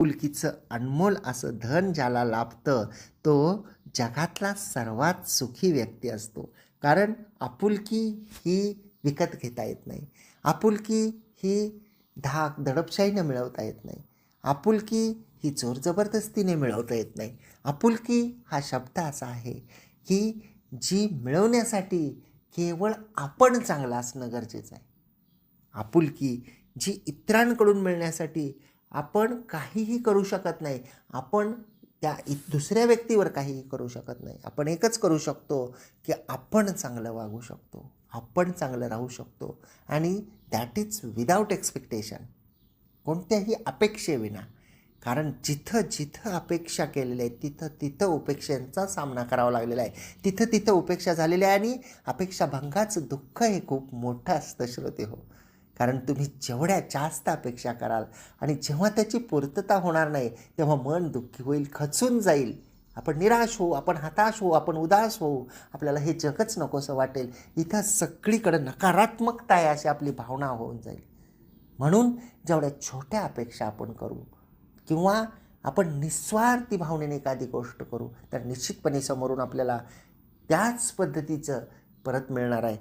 आपुलकीचं अनमोल असं धन ज्याला लाभतं तो जगातला सर्वात सुखी व्यक्ती असतो. कारण आपुलकी ही विकत घेता येत नाही. आपुलकी ही धाक दडपशाहीनं मिळवता येत नाही. आपुलकी ही जोर जबरदस्तीने मिळवता येत नाही. आपुलकी हा शब्द असा आहे की जी मिळवण्यासाठी केवळ आपण चांगला असणं गरजेचं आहे. आपुलकी जी इतरांकडून मिळण्यासाठी आपण काहीही करू शकत नाही. आपण त्या दुसऱ्या व्यक्तीवर काहीही करू शकत नाही. आपण एकच करू शकतो की आपण चांगलं वागू शकतो. आपण चांगलं राहू शकतो. आणि दॅट इज विदाऊट एक्सपेक्टेशन कोणत्याही अपेक्षेविना. कारण जिथं जिथं अपेक्षा केलेल्या आहेत तिथं तिथं उपेक्षांचा सामना करावा लागलेला आहे. तिथं तिथं उपेक्षा झालेल्या आहे आणि अपेक्षाभंगाचं दुःख हे खूप मोठं असतं श्रोते हो. कारण तुम्ही जेवढ्या जास्त अपेक्षा कराल आणि जेव्हा त्याची पूर्तता होणार नाही तेव्हा मन दुःखी होईल खचून जाईल. आपण निराश होऊ आपण हताश होऊ आपण उदास होऊ. आपल्याला हे जगच नकोसं वाटेल. इथं सगळीकडं नकारात्मकता आहे अशी आपली भावना होऊन जाईल. म्हणून जेवढ्या छोट्या अपेक्षा आपण करू किंवा आपण निस्वार्थी भावनेने एखादी गोष्ट करू तर निश्चितपणे समोरून आपल्याला त्याच पद्धतीचं परत मिळणार आहे.